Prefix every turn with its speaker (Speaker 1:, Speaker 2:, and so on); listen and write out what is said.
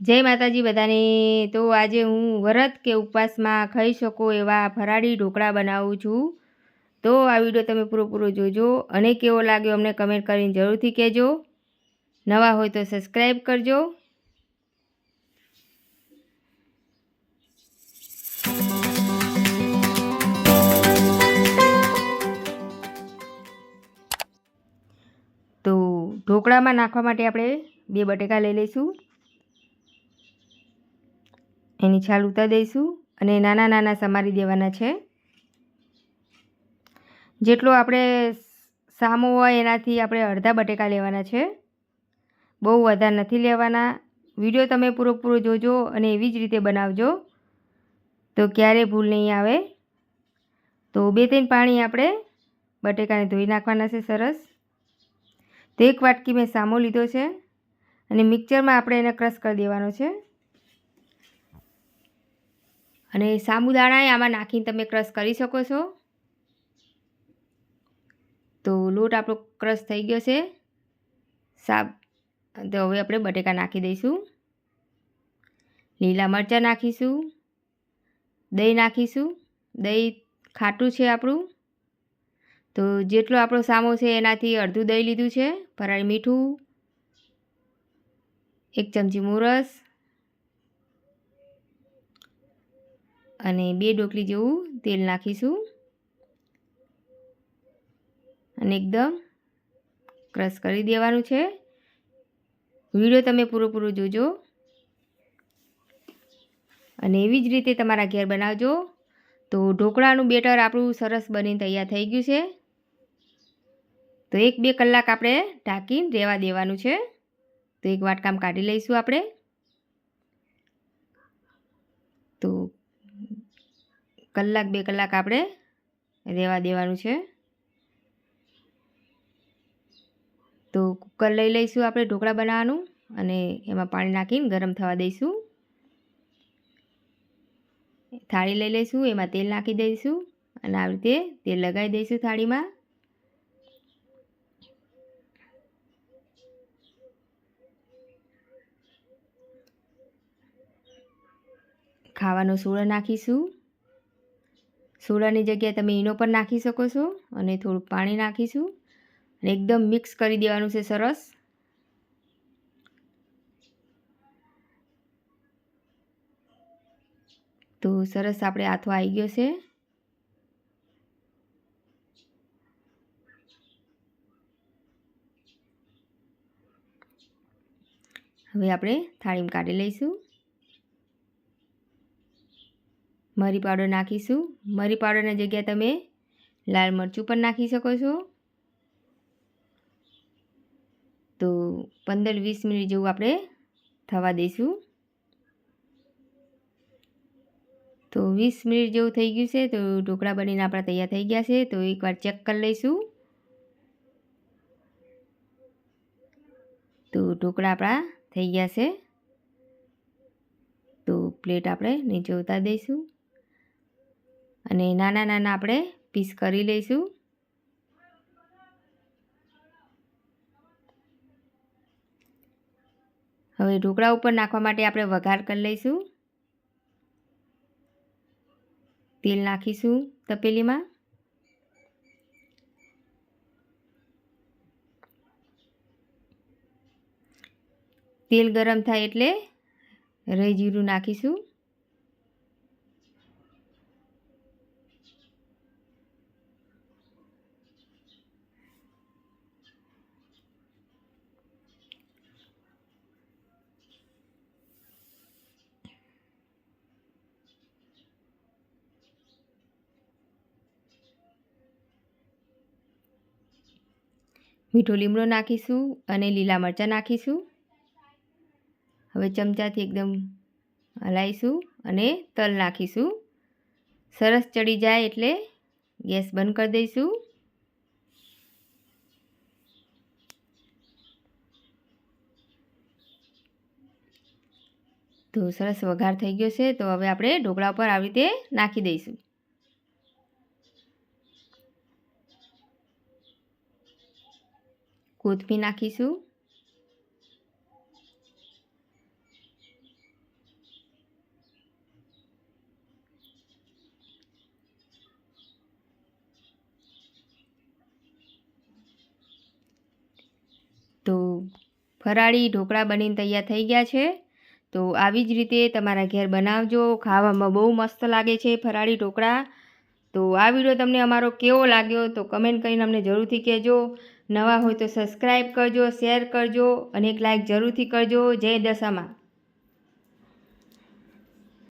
Speaker 1: જય માતાજી બધાને. તો આજે હું વ્રત કે ઉપવાસમાં ખાઈ શકો એવા ફરાળી ઢોકળા બનાવું છું. તો આ વીડિયો તમે પૂરો જોજો અને કેવો લાગ્યો અમને કમેન્ટ કરીને જરૂરથી કહેજો. નવા હોય તો સબસ્ક્રાઈબ કરજો. તો ઢોકળામાં નાખવા માટે આપણે બે બટેકા લઈ લઈશું. એની છાલ ઉતારી દઈશું અને નાના નાના સમારી દેવાના છે. જેટલો આપણે સામો હોય એનાથી આપણે અડધા બટેકા લેવાના છે. બહુ વધારે નથી લેવાના. વીડિયો તમે પૂરો જોજો અને એવી જ રીતે બનાવજો. તો ક્યારે ભૂલ નહીં આવે. તો બે ત્રણ પાણી આપણે બટેકાને ધોઈ નાખવાના છે સરસ. તો એક વાટકી મેં સામો લીધો છે અને મિક્સરમાં આપણે એને ક્રશ કરી દેવાનો છે. અને સાબુદાણા આમાં નાખીને તમે ક્રશ કરી શકો છો. તો લોટ આપણો ક્રશ થઈ ગયો છે. સાબ, તો હવે આપણે બટેકા નાખી દઈશું. લીલા મરચાં નાખીશું. દહીં નાખીશું. દહીં ખાટું છે આપણું. તો જેટલો આપણો સામો છે એનાથી અડધું દહીં લીધું છે. ફરાળી મીઠું. એક ચમચી મોરસ. અને બે ડોકલી જેવું તેલ નાખીશું. અને એકદમ ક્રશ કરી દેવાનું છે. વીડિયો તમે પૂરો જોજો. અને એવી જ રીતે તમારા ઘેર બનાવજો. તો ઢોકળાનું બેટર આપણું સરસ બનીને તૈયાર થઈ ગયું છે. તો એક બે કલાક આપણે ઢાંકીને રહેવા દેવાનું છે. તો એક વાટકામ કાઢી લઈશું આપણે તો કલાક, બે કલાક આપણે રહેવા દેવાનું છે. તો કુકર લઈ લઈશું આપણે ઢોકળા બનાવવાનું અને એમાં પાણી નાખીને ગરમ થવા દઈશું. થાળી લઈ લઈશું, એમાં તેલ નાખી દઈશું અને આવી રીતે તેલ લગાવી દઈશું થાળીમાં. ખાવાનો સોડો નાખીશું. સોડાની જગ્યાએ તમે ઈનો પણ નાખી શકો છો અને થોડું પાણી નાખીશું. અને એકદમ મિક્સ કરી દેવાનું છે સરસ. તો સરસ આપણે આથો આવી ગયો છે. હવે આપણે થાળીમાં કાઢી લઈશું. મરી પાવડર નાખીશું. મરી પાવડરની જગ્યાએ તમે લાલ મરચું પણ નાખી શકો છો. તો પંદર વીસ મિનિટ જેવું આપણે થવા દઈશું. તો વીસ મિનિટ જેવું થઈ ગયું છે, તો ઢોકળા બનીને આપણા તૈયાર થઈ ગયા છે, તો એકવાર ચેક કરી લઈશું. તો ઢોકળા આપણા થઈ ગયા છે. તો પ્લેટ આપણે નીચે ઉતારી દઈશું. અને નાના નાના આપણે પીસ કરી લઈશું. હવે ઢોકળા ઉપર નાખવા માટે આપણે વઘાર કરી લઈશું. તેલ નાખીશું તપેલીમાં. તેલ ગરમ થાય એટલે રહી જીરું નાખીશું. મીઠો લીમડો નાખીશું અને લીલા મરચાં નાખીશું. હવે ચમચાથી એકદમ હલાવીશું અને તલ નાખીશું. સરસ ચડી જાય એટલે ગેસ બંધ કરી દઈશું. તો સરસ વઘાર થઈ ગયો છે, તો હવે આપણે ઢોકળા ઉપર આવી રીતે નાખી દઈશું. કોથમી નાખીશું. તો ફરાળી ઢોકળા બનીને તૈયાર થઈ ગયા છે. તો આવી જ રીતે તમારા ઘેર બનાવજો. ખાવામાં બહુ મસ્ત લાગે છે ફરાળી ઢોકળા. તો આ વીડિયો તમને અમારો કેવો લાગ્યો તો કમેન્ટ કરીને અમને જરૂરથી કહેજો. નવા હોય તો સબસ્ક્રાઈબ કરજો શેર કરજો અને એક લાઇક જરૂરથી કરજો. જય દશામાં.